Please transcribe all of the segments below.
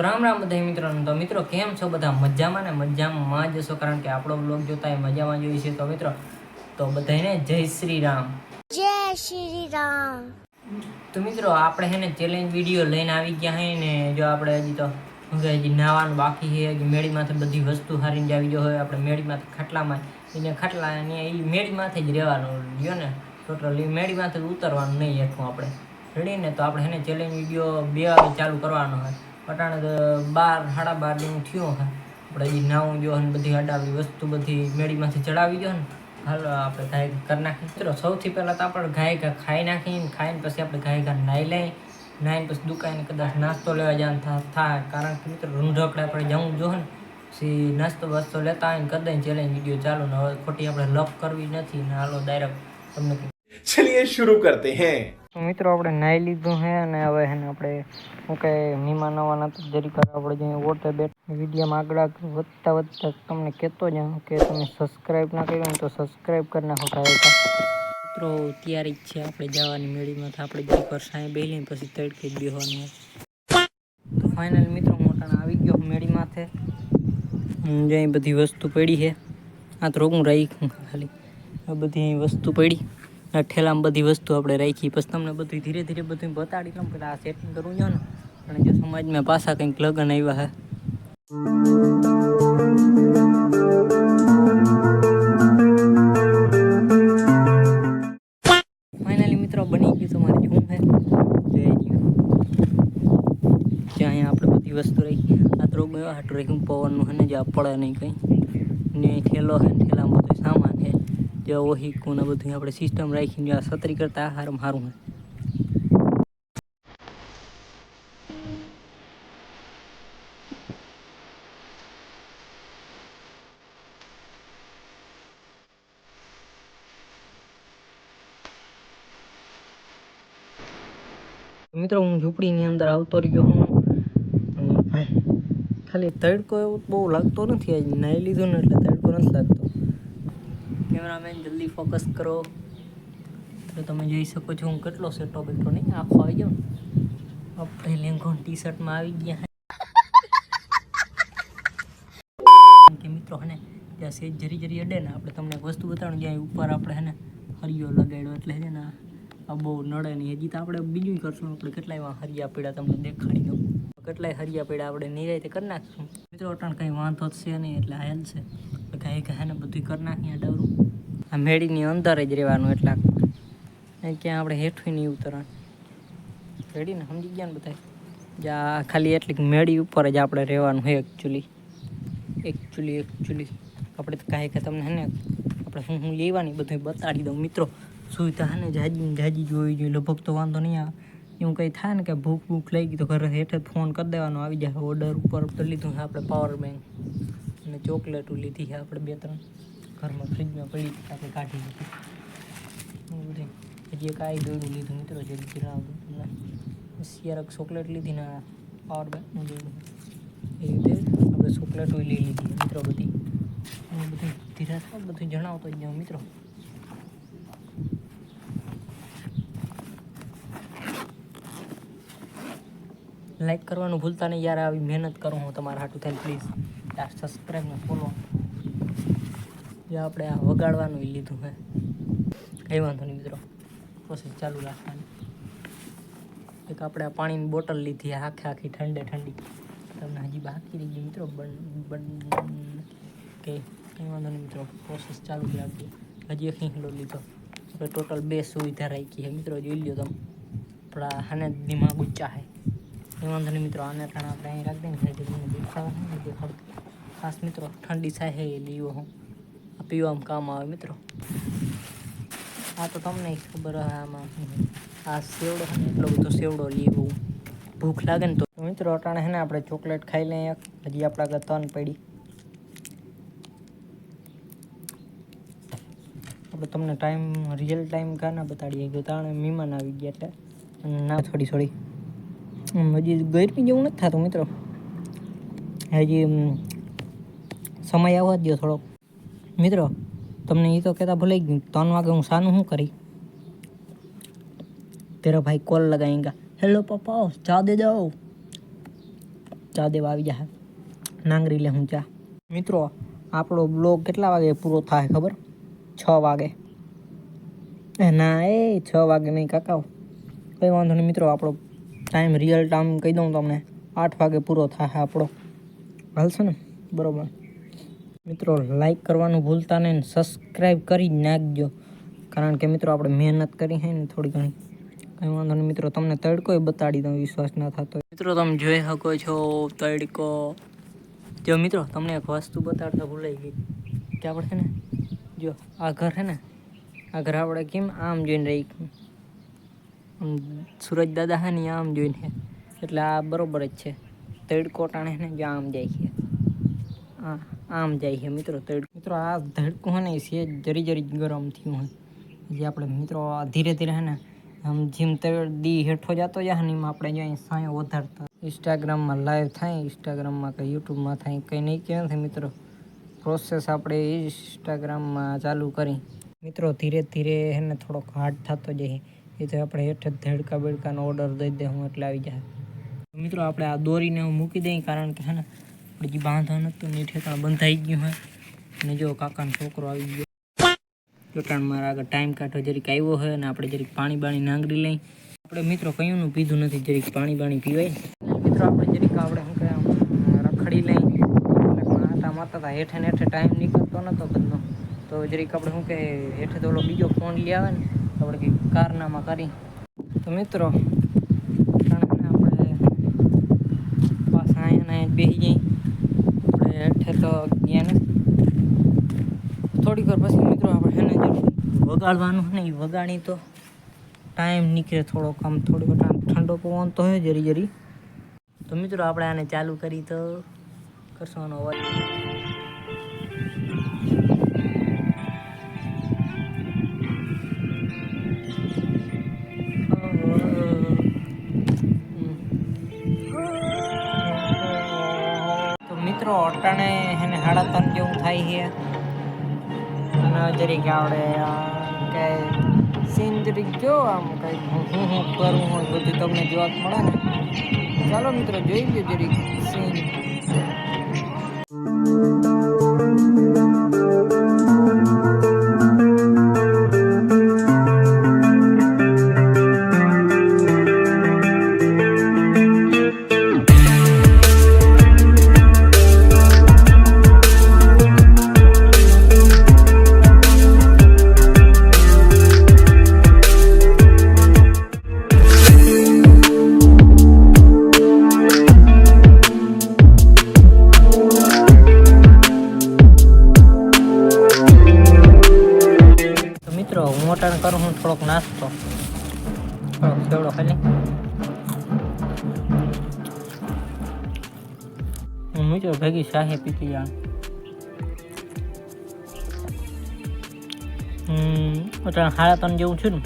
તો રામ રામ બધા મિત્રો તો મિત્રો કેમ છો બધા? મજામાં ને મજામાં જ હશો? કારણ કે આપણો બ્લોગ જોતા એ મજામાં જોઈએ છે. તો મિત્રો તો બધાને જય શ્રી રામ. જય શ્રી રામ. તો મિત્રો આપણે હે ને ચેલેન્જ વીડિયો લઈને આવી ગયા હે ને જો આપણે હજી તો હજી નાવાનું બાકી છે હજી મેળીમાંથી બધી વસ્તુ હારીને આવી ગયો હોય. આપણે મેળીમાંથી ખાટલામાં એને ખાટલા એ મેળીમાંથી જ રહેવાનું. રહ્યો ને ટોટલ મેળીમાંથી ઉતરવાનું નહીં હેઠું આપણે. રેડી ને? તો આપણે હે ને ચેલેન્જ વીડિયો બે વાગે ચાલુ કરવાનો હોય. અટાણે બાર, સાડા બાર જેવું થયો હા આપણે હજી નાવું જો ને બધી અડાવી વસ્તુ બધી મેળીમાંથી ચડાવી દો ને. હાલ, આપણે ગાય કરી નાખીએ. ચલો સૌથી પહેલાં તો આપણે ગાય ઘા ખાઈ નાખીને ખાઈને પછી આપણે ગાય ઘા નાહી લઈ નાહીને પછી દુકાને કદાચ નાસ્તો લેવા જવાનું થાય. કારણ કે મિત્રો, રૂંઢકડા આપણે જવું જો ને, પછી નાસ્તો વાસ્તો લેતા આવીને કરી દઈને ચેલેન્જ વીડિયો ચાલુ. ને હવે ખોટી આપણે લપ કરવી નથી ને હાલો ડાયરેક્ટ તમને ચલિએ શરૂ કરતે હે તો મિત્રો આપણે નાહી લીધું છે અને હવે હેને આપણે શું કહે મહેમાન આવવાના તો જરી વાર આપણે જે ઓટે બેઠ વિડીયોમાં આગળ વધતા વધતા તમને કહેતો જ કે તમે સબસ્ક્રાઈબ ના કર્યું તો સબસ્ક્રાઈબ કરી નાખો કાંઈ મિત્રો તૈયારી જ છે આપણે જવાની મેળીમાં તો આપણે જરી પર સાંઈ બેલીને પછી તડકે જ બેસવાનું તો ફાઇનલ મિત્રો મોટાને આવી ગયો મેળી માથે જે બધી વસ્તુ પડી છે. આ તો રોગું રાખી ખાલી. આ બધી વસ્તુ પડી. ઠેલામાં બધી વસ્તુ આપણે રાખી. પછી તમને બધું ધીરે ધીરે બધું બતાડી લઉં પેલા આ સેટિંગ કરવું જો ને અને જો સમાજમાં પાછા કંઈક લગ્ન આવ્યા હે. ફાઇનલી મિત્રો, બની ગયું તમારે છે જય અહીંયા આપણે બધી વસ્તુ રાખી. આ તો રોગ એવા હાટું રાખ્યું, પવનનું ને જે પડે નહીં કંઈ. ને ઠેલો હે ઠેલામાં બધું છે જે ઓહી ને બધું આપણે સિસ્ટમ રાખીને આ છત્રી કરતા હારું સારું હોય મિત્રો હું ઝૂંપડીની અંદર આવતો રહ્યો હું. ખાલી તડકો એવો બહુ લાગતો નથી આજ. નાહી લીધું ને એટલે તડકો નથી લાગતો. કેમેરામેન, જલ્દી ફોકસ કરો. તો તમે જોઈ શકો છો હું કેટલો સેટો બેઠો નહીં, આખો આવી ગયો. આપણે લેંઘો ટી શર્ટમાં આવી ગયા કે મિત્રો હે ને, ત્યાં સેજ જરી જરી અડે ને, આપણે તમને એક વસ્તુ બતાવું જ્યાં ઉપર આપણે હે ને, હરિયો લગાડ્યો એટલે છે ને, આ બહુ નડે નહીં. હજી તો આપણે બીજું કરશું, આપણે કેટલાય હરિયા પીડા તમને દેખાડી દઉં. કેટલાય હરિયા પીડા આપણે નિરાયતે કરી નાખશું. મિત્રો અટાણ કંઈ વાંધો જ છે નહીં, એટલે હાલ છે. આપણે ગાય ગાય ને બધું કરી નાખીએ ડવરું આ મેળીની અંદર જ રહેવાનું એટલા ક્યાં આપણે હેઠું નહીં ઉતરણ રેડીને સમજી ગયા ને બધા જા ખાલી એટલી મેળી ઉપર જ આપણે રહેવાનું હોય એકચ્યુઅલી એકચ્યુઅલી એકચ્યુઅલી આપણે તો કાંઈ કે તમને હે ને, આપણે શું હું લેવાની બધું બતાડી દઉં. મિત્રો સુવિધા હે ને, જાજી જાજી જોવી જોઈએ લગભગ તો વાંધો નહીં આવે. એવું કંઈ થાય ને કે ભૂખ ભૂખ લઈ ગઈ તો ઘરે હેઠે ફોન કરી દેવાનો, આવી જાય ઓર્ડર ઉપર તો લીધું છે આપણે પાવર બેંક અને ચોકલેટો લીધી છે આપણે બે ત્રણ. ઘરમાં ફ્રીજમાં પડી આપણે કાઢી લીધી. બધું હજી એક આઈ દોડું લીધું મિત્રો જલ્દી જણાવતું તમને સિયારક ચોકલેટ લીધી ને પાવર બેંકનું દોડું એ રીતે આપણે ચોકલેટો લઈ લીધી મિત્રો બધી. હું બધું ધીરા થાય બધું જણાવતો જ જાઉં મિત્રો. લાઈક કરવાનું ભૂલતા નહીં યાર, આવી મહેનત કરું હું તમારા હાટું થઈને પ્લીઝ યાર સબસ્ક્રાઈબ ને ફોલો જે આપણે આ વગાડવાનું લીધું હે કંઈ વાંધો નહીં મિત્રો. પ્રોસેસ ચાલુ રાખવાની. એક આપણે આ પાણીની બોટલ લીધી આખે આખી ઠંડે ઠંડી. તમને હજી બાકી રહી ગઈ મિત્રો કે કંઈ વાંધો નહીં મિત્રો પ્રોસેસ ચાલુ જ રાખજો. હજી એક હિંકડો લીધો. હવે ટોટલ બે સુવિધા રાખી છે મિત્રો, જોઈ લ્યો તમે. આપણા હાને દિમાગ ઊંચા છે. એ વાંધો નહીં મિત્રો, આને ટાણા આપણે અહીં રાખી દઈએ નહીં દેખાડતું ખાસ મિત્રો, ઠંડી થાય એ લીવો હું. આ પીવામાં કામ આવે મિત્રો. આ તો તમને ખબર હે આમાં. આ સેવડો ને, એટલો બધો સેવડો લીવો. ભૂખ લાગે ને તો. મિત્રો, અટાણે હે ને, આપણે ચોકલેટ ખાઈ લઈએ. હજી આપણા આગળ ત્રણ પડી. આપણે તમને ટાઈમ રિયલ ટાઈમ કાં ના બતાડીએ. કે તાણે મહેમાન આવી ગયા એટલે. ના, થોડી થોડી. હજી ગરમી જેવું નથી થતું મિત્રો. હજી સમય આવવા જ દો થોડોક. મિત્રો, તમને એ તો કહેતા ભૂલાઈ ગયું. ત્રણ વાગે હું સાનું શું કરી? તેરા ભાઈ કોલ લગાएगा હેલો પપ્પા, ચા દે જાઓ. ચા દેવા આવી જાય નાંગરી લે હું ચા. મિત્રો, આપણો બ્લોગ કેટલા વાગે પૂરો થાય ખબર? છ વાગે. ના, એ છ વાગે નહીં કાકાઓ કંઈ વાંધો નહીં, મિત્રો, આપણો ટાઈમ રિયલ ટાઈમ કહી દઉં તમને. આઠ વાગે પૂરો થાય આપણો. હાલશે ને? બરોબર. મિત્રો લાઈક કરવાનું ભૂલતા નહીં સબસ્ક્રાઈબ કરી જ નાખજો. કારણ કે મિત્રો, આપણે મહેનત કરી છે ને થોડી ઘણી. કંઈ વાંધો નહીં મિત્રો, તમને તડકો બતાડી દઉં, વિશ્વાસ ના થતો મિત્રો, તમે જોઈ શકો છો તડકો. જો મિત્રો, તમને એક વસ્તુ બતાડતા ભૂલાઈ ગઈ. કે આપણે છે ને? જો, આ ઘર છે ને? આ ઘર આપણે કેમ આમ જોઈને રહી સુરજ દાદા છે ને આમ જોઈને છે એટલે આ બરોબર જ છે. તડકો ટાણે ને જો આમ જાય છે. આ આમ જાય છે મિત્રો તડ મિત્રો આ ધડકું છે ને છે જરી જરી ગરમ થયું હોય. જે આપણે મિત્રો ધીરે ધીરે હે ને આમ જેમ દી હેઠો જતો જાય ને એમ આપણે જ્યાં સાંયો વધારતા. ઇન્સ્ટાગ્રામમાં લાઈવ થાય ઇન્સ્ટાગ્રામમાં કે યુટ્યુબમાં થાય, કંઈ નહીં કે નથી મિત્રો. પ્રોસેસ આપણે ઇન્સ્ટાગ્રામમાં ચાલુ કરી. મિત્રો ધીરે ધીરે એને થોડોક હાર્ડ થતો જાય એ તો આપણે હેઠ ધડકા બેડકાનો ઓર્ડર દઈ દે હું એટલે આવી જાય. મિત્રો આપણે આ દોરીને હું મૂકી દઈએ કારણ કે હે ને આપણે જે બાંધો નતું ને ઠેકાણ બંધાઈ ગયું હોય અને જો કાકાનો છોકરો આવી ગયો. જોટાણ મારા આગળ ટાઈમ કાઢો જરીક આવ્યો હોય અને આપણે જરીક પાણી બાણી નાંગરી લઈ. આપણે મિત્રો કયુંનું પીધું નથી, જરીક પાણી બાણી પીવાય. મિત્રો આપણે જરીક આપણે શું કહેવાય રખડી લઈ. માતા મારતા હતા હેઠે હેઠે ટાઈમ નીકળતો નહોતો બધો. તો જરીક આપણે શું કહે હેઠે ઓલો બીજો ફોન લઈ આવે ને આપણે કંઈક કારનામાં કરી. તો મિત્રો આપણે પાછા અહીંયા બેસી જઈ આપણે હેઠે તો ગયા થોડીક વાર પછી મિત્રો આપણે એને ને વગાડવાનું છે ને એ વગાડી તો ટાઈમ નીકળે થોડો આમ થોડીક ટાઈમ ઠંડો પવન તો હોય જરી જરી. તો મિત્રો આપણે આને ચાલુ કરી તો કરશો અવાજ. થાય છે. અને જરીક આવડે કે સીન જરીક જો આમ કંઈક હું હું હું હોય, બધું તમને જોવા મળે ને? ચાલો મિત્રો, જોઈ લો જરીક સીન ભેગી શાહી પીતી હમ અટાણ સાડા ત્રણ જેવું છું ને,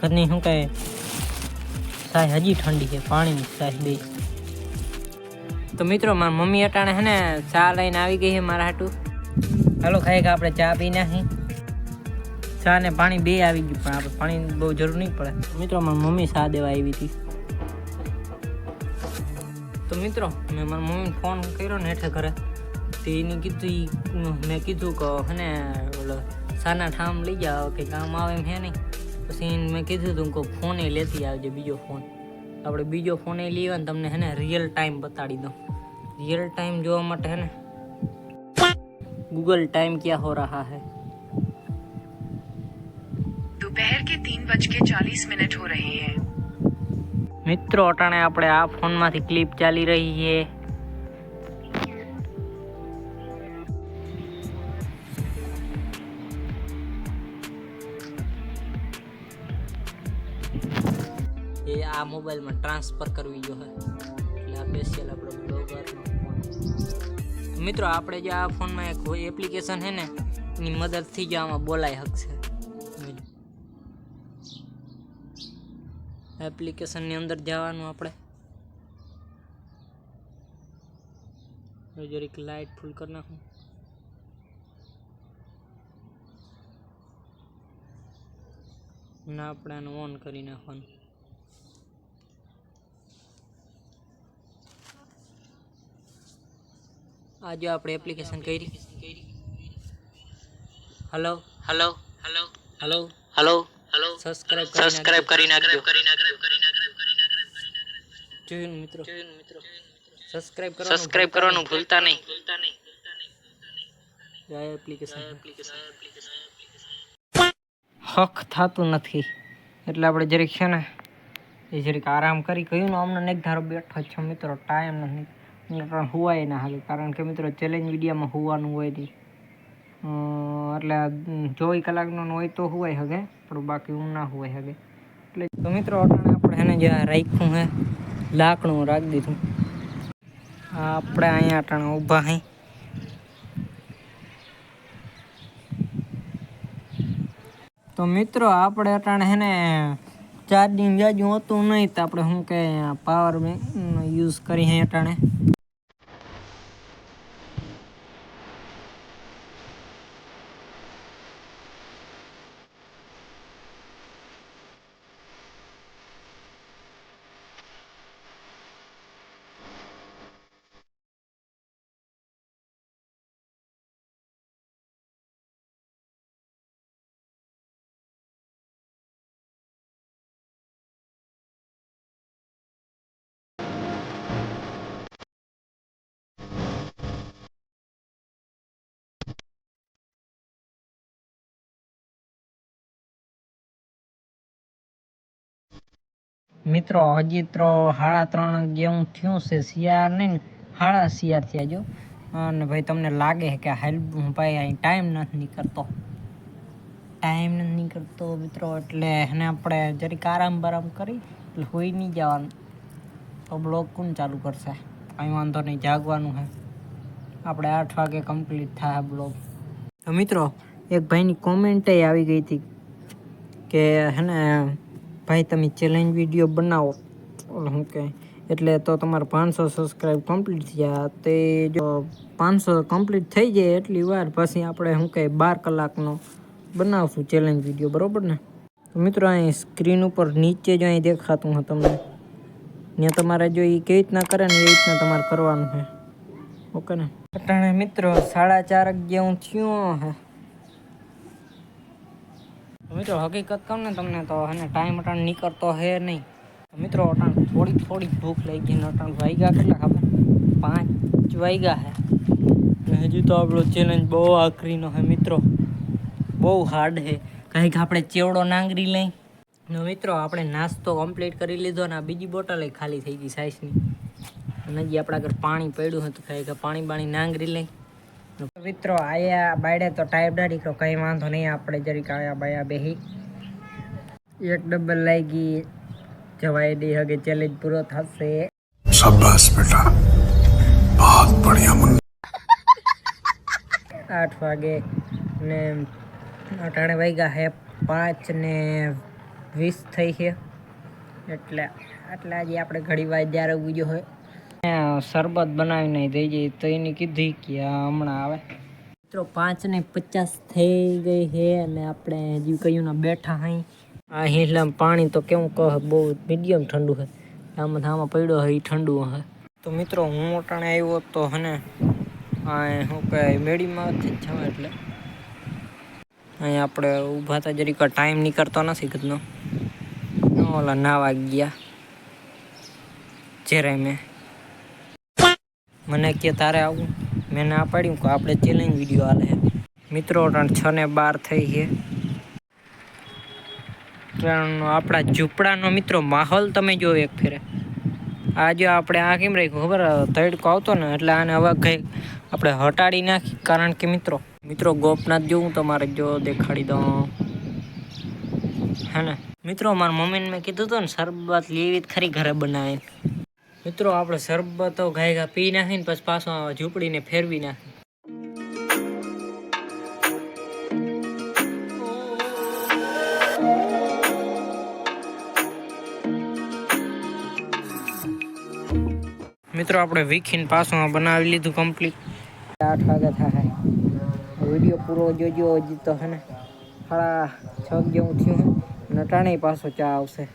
ઘરની શું કહે શાહી હજી ઠંડી છે, પાણીની શાહી બે. તો મિત્રો, મારી મમ્મી અટાણે હે ને ચા લઈને આવી ગઈ છે મારા હાટું. હાલો, ખાઈ આપણે ચા પી નાખી. ચા ને પાણી બે આવી ગયું, પણ આપણે પાણી બહુ જરૂર નહીં પડે. મિત્રો, મારી મમ્મી ચા દેવા આવી હતી. મિત્રો મેં મારી મમ્મીને ફોન કર્યો ને હેઠે ઘરે તો એને કીધું ઈ મેં કીધું કે હને ઓલો સાના ઠામ લઈ જાઓ કે કામ આવે એમ હે નહીં પછી એને મેં કીધું તું કે ફોન એ લેતી આવજે બીજો ફોન આપણે બીજો ફોન એ લઈએ ને તમને હે ને રિયલ ટાઈમ બતાડી દઉં રિયલ ટાઈમ જોવા માટે હે ને गूगल टाइम क्या हो रहा है दोपहर के तीन बज के चालीस मिनट हो रहे हैं મિત્રો, અટાણે આપણે આ ફોનમાંથી ક્લિપ ચાલી રહી છે. એ આ મોબાઈલમાં ટ્રાન્સફર કરવી જોઈએ એટલે આ સ્પેશિયલ આપણો બ્લોગર મિત્રો, આપણે જે આ ફોનમાં એક એપ્લિકેશન છે ને, એની મદદથી જ આમાં બોલાઈ શકશે. એપ્લિકેશનની અંદર જવાનું આપણે. જરીક લાઇટ ફૂલ કરી નાખું. ના આપણે આને ઓન કરી નાખવાનું. આજે આપણે એપ્લિકેશન કરી. Hello hello hello hello hello subscribe કરી નાખજો. જોયું મિત્રો જોયું મિત્રો. સબસ્ક્રાઇબ કરવાનું સબસ્ક્રાઇબ કરવાનું ભૂલતા નહીં. આ એપ્લિકેશન હક થતું નથી. એટલે આપણે જરીક છે ને એ જરીક આરામ કરી કહ્યું ને અમને એક ધારો બેઠો છો મિત્રો ટાઈમ નથી. પણ હુવાય ના હાલે. કારણ કે મિત્રો ચેલેન્જ મીડિયામાં હોવાનું હોય નહીં. અમ, એટલે ચોવીસ કલાકનો હોય તો હોય હગે પણ બાકી હું ના હોય હગે. એટલે તો મિત્રો આપણે એને જે રાખ્યું હે લાકડું રાખી દીધું. આપણે અહીંયા અટાણે ઊભા હઈ તો મિત્રો, આપણે અટાણે હે ને ચાર્જિંગ જાજું હોતું નહીં, તો આપણે શું કે પાવર બેંક યુઝ કરી હે અટાણે. મિત્રો, હજી તો સાડા ત્રણ જેવું થયું છે શિયાળ નહીં સાડા શિયાળ થયા જો. અને ભાઈ, તમને લાગે કે હેલ્પ ભાઈ અહીં ટાઈમ નથી નીકળતો. ટાઈમ નથી નીકળતો મિત્રો, એટલે એને આપણે જરીક આરામ બારામ કરી, એટલે હોઈ નહીં જવાનું. તો બ્લોગ કોણ ચાલુ કરશે? કંઈ વાંધો નહીં, જાગવાનું છે. આપણે આઠ વાગે કમ્પ્લીટ થાય બ્લોગ તો મિત્રો, એક ભાઈની કોમેન્ટ આવી ગઈ હતી કે, હે ને ભાઈ, તમે ચેલેન્જ વીડિયો બનાવો. શું કહે એટલે તો તમારે પાંચસો સબસ્ક્રાઈબ કમ્પ્લીટ થયા. તે જો પાંચસો કમ્પ્લીટ થઈ જાય એટલી વાર પછી આપણે શું કહે બાર કલાકનો બનાવશું ચેલેન્જ વીડિયો બરાબર ને? તો મિત્રો, અહીં સ્ક્રીન ઉપર નીચે જો અહીં દેખાતું હોય તમને. ત્યાં તમારે જો એ કેવી રીતના કરે ને એ રીતના તમારે કરવાનું છે. ઓકે ને? અટાણે મિત્રો, સાડા ચાર જેવું થયું હે. મિત્રો, હકીકત કહું ને તમને તો અને ટાઈમ અટાણ નીકળતો હે નહીં. મિત્રો, અટાણ થોડી થોડી ભૂખ લાગી ગઈ અટાણ વાગ્યા કેટલા ખબર પાંચ વાગ્યા હે. અને હજુ તો આપણો ચેલેન્જ બહુ આખરીનો હે મિત્રો. બહુ હાર્ડ હે. કંઈક આપણે ચેવડો નાંગરી લઈ. ને મિત્રો, આપણે નાસ્તો કમ્પ્લીટ કરી લીધો ને આ બીજી બોટલ ખાલી થઈ ગઈ સાઈઝની અને હજી આપણા ઘર પાણી પડ્યું હતું કંઈક પાણી બાણી નાંગરી લઈ. મિત્રો આયા બાયડે તો ટાઈપ ના દીકરો કંઈ વાંધો નહીં આપણે જરીક આયા બાયા બેહી. એક ડબલ લઈ ગઈ જવાય દે હગે ચેલેન્જ પૂરો થશે. શાબાશ બેટા. બહુત બઢિયા મન. 8 વાગે ને અટાણે વાગ્યા હે 5 ને 20 થઈ છે એટલે આટલા જે આપણે ઘડી વાર જ્યારે ઉગ્યો હોય. શરબત બનાવીને દઈ જઈએ તો એની કીધી કે હમણાં આવે. મિત્રો પાંચ ને પચાસ થઈ ગઈ છે અને આપણે હજી કહ્યું ને બેઠા અહીં આ હિલામાં પાણી તો કેવું કહે બહુ મીડિયમ ઠંડુ છે. આમાં આમાં પડ્યો હોય એ ઠંડુ હે. તો મિત્રો હું અટાણે આવ્યો તો હને આ શું કહે મેળીમાં જ છે એટલે. અહીંયા આપણે ઊભા હતા જરીક ટાઈમ નીકળતો નથી કદનો ઓલા નાવા ગયા. જ્યારે મેં. મને કે તારે આવું? મેં ના પાડ્યું કે આપણે ચેલેન્જ વીડિયો હાલે મિત્રો ત્રણ છ ને બાર થઈ છે. ત્રણ આપણા ઝૂંપડાનો મિત્રો માહોલ તમે જો એક ફેરે. આજે આપણે આ કેમ રાખ્યું? ખબર? તડકો આવતો ને એટલે આને હવે કંઈક આપણે હટાડી નાખી. કારણ કે મિત્રો મિત્રો, ગોપનાથ જો હું તમારે? જો દેખાડી દઉં હે ને? મિત્રો, મારા મમ્મીને મેં કીધું હતું ને, શરબત લેવી જ ખરી ઘરે બનાવીને. મિત્રો, આપણે શરબતો ગાય ગા પી નાખીને પછી પાછો ઝૂંપડીને ફેરવી નાખી મિત્રો, આપણે વીખીને પાછું બનાવી લીધું કમ્પ્લીટ આઠ વાગે થાય. વીડિયો પૂરો જોજો હજી તો, હે ને? સાડા છ જેવું થયું નટાણે પાછો ચા આવશે.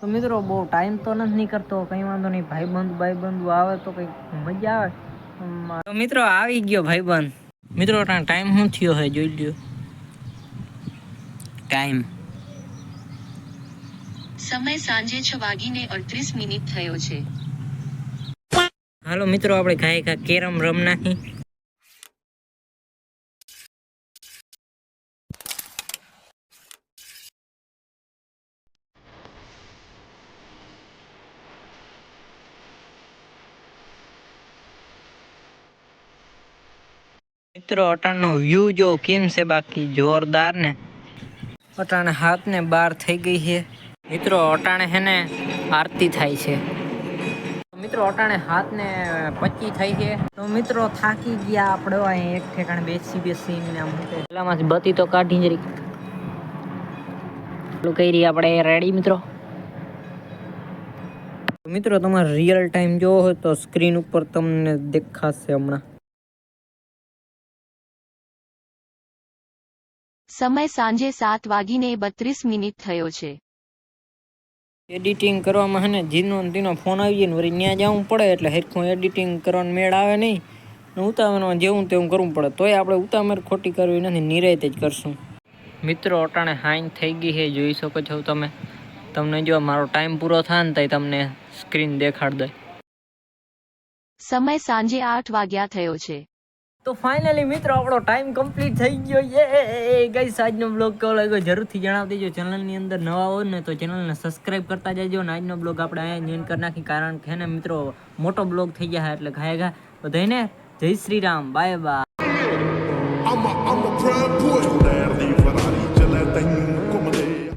તો મિત્રો બહુ ટાઈમ તો નથી નીકળતો. કંઈ વાંધો નહીં. ભાઈબંધ ભાઈબંધુ આવે તો કંઈક મજા આવે. તો મિત્રો આવી ગયો ભાઈબંધ. મિત્રો ટાઈમ શું થયો હે? જોઈ લ્યો. ટાઈમ સમય સાંજે છ વાગીને અડત્રીસ મિનિટ થયો છે. હાલો મિત્રો આપણે ગાય કા કેરમ રમ નાખી. મિત્રો, અટાણનો વ્યૂ જો કેમ છે બાકી? જોરદાર ને. અટાણે હાથ ને બાર થઈ ગઈ છે. મિત્રો, અટાણે હે ને આરતી થાય છે. મિત્રો, અટાણે હાથ ને પચી થઈ છે. તો મિત્રો, થાકી ગયા આપણે અહીં એક ઠેકાણે બેસી બેસી પેલામાં બતી તો કાઢી જરી પેલું કઈ રહી આપણે. રેડી મિત્રો? મિત્રો, તમારે રિયલ ટાઈમ જોવો હોય તો સ્ક્રીન ઉપર તમને દેખાશે હમણાં. સમય સાંજે સાત વાગીને બત્રીસ મિનિટ થયો છે. એડિટિંગ કરવામાં હે ને જીનો તીનો ફોન આવી જાય ને વળી ત્યાં જવું પડે એટલે હરખું એડિટિંગ કરવાનો મેળ આવે નહીં. ઉતાવળમાં જેવું તેવું કરવું પડે. તોય આપણે ઉતાવળ ખોટી કરવી નથી નિરાયતે જ કરશું. મિત્રો અટાણે હાઈન થઈ ગઈ છે જોઈ શકો છો તમે. તમને જો મારો ટાઈમ પૂરો થાય ને તઈ તમને સ્ક્રીન દેખાડ દે. સમય સાંજે આઠ વાગ્યા થયો છે. તો ફાઇનલી મિત્રો, આપણો ટાઈમ કમ્પ્લીટ થઈ ગયો. યે ગઈસ આજનો બ્લોગ કેવો લાગ્યો? જરૂરથી જણાવી દેજો. ચેનલની અંદર નવા હોય ને તો ચેનલને સબસ્ક્રાઇબ કરતા જજો ને આજનો બ્લોગ આપણે અહીંયા જોઈન કરી નાખી કારણ કે ને મિત્રો, મોટો બ્લોગ થઈ ગયા એટલે ઘાય ઘા બધાને જય શ્રી રામ. Bye bye